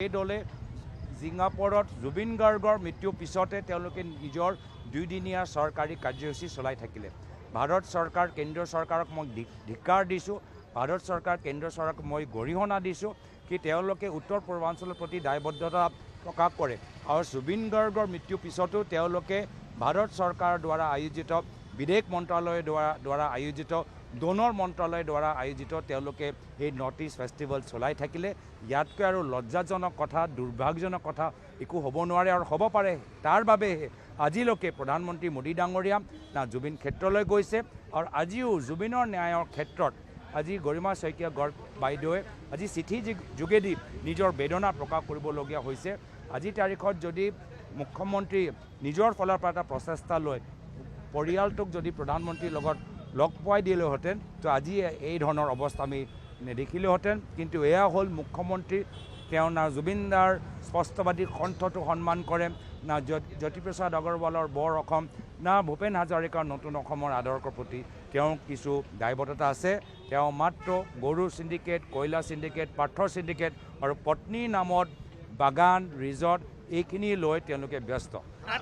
এই দলে ছিংগাপুৰত জুবিন গাৰ্গৰ মৃত্যুৰ পিছতে তেওঁলোকে নিজৰ দুইদিনীয়া চৰকাৰী কাৰ্যসূচী চলাই থাকিলে। ভাৰত চৰকাৰ কেন্দ্ৰীয় চৰকাৰক মই ধি- ধিক্কাৰ দিছোঁ। ভাৰত চৰকাৰ কেন্দ্ৰীয় চৰকাৰক মই গৰিহণা দিছোঁ কি তেওঁলোকে উত্তৰ পূৰ্বাঞ্চলৰ প্ৰতি দায়বদ্ধতা প্ৰকাশ কৰে। আৰু জুবিন গাৰ্গৰ মৃত্যুৰ পিছতো তেওঁলোকে ভাৰত চৰকাৰৰ দ্বাৰা আয়োজিত বিদেশ মন্ত্ৰালয়ৰ দ্বাৰা দ্বাৰা আয়োজিত, ডোনৰ মন্ত্ৰালয়ৰ দ্বাৰা আয়োজিত তেওঁলোকে এই নৰ্থ ইষ্ট ফেষ্টিভেল চলাই থাকিলে। ইয়াতকৈ আৰু লজ্জাজনক কথা, দুৰ্ভাগ্যজনক কথা একো হ'ব নোৱাৰে আৰু হ'ব পাৰে। তাৰ বাবে আজিলৈকে প্ৰধানমন্ত্ৰী মোদী ডাঙৰীয়া না জুবিন ক্ষেত্ৰলৈ গৈছে। আৰু আজিও জুবিনৰ ন্যায়ৰ ক্ষেত্ৰত আজি গৰিমা শইকীয়া গড় বাইদেৱে আজি চিঠি যোগেদি নিজৰ বেদনা প্ৰকাশ কৰিবলগীয়া হৈছে। আজিৰ তাৰিখত যদি মুখ্যমন্ত্ৰী নিজৰ ফালৰ পৰা এটা প্ৰচেষ্টা লৈ পৰিয়ালটোক যদি প্ৰধানমন্ত্ৰীৰ লগত লগ পোৱাই দিলেহেঁতেন, তো আজি এই ধৰণৰ অৱস্থা আমি নেদেখিলোহেঁতেন। কিন্তু এয়া হ'ল মুখ্যমন্ত্ৰী, তেওঁ না জুবিনদাৰ স্পষ্টবাদী কণ্ঠটো সন্মান কৰে, না জ্যোতি, জ্যোতিপ্ৰসাদ আগৰৱালৰ বৰ অসম, না ভূপেন হাজৰিকাৰ নতুন অসমৰ আদৰ্শৰ প্ৰতি তেওঁৰ কিছু দায়বদ্ধতা আছে। তেওঁ মাত্ৰ গৰু চিণ্ডিকেট কয়লা চিণ্ডিকেট পাথৰ চিণ্ডিকেট আৰু পত্নীৰ নামত বাগান ৰিজৰ্ট এইখিনি লৈ তেওঁলোকে ব্যস্ত।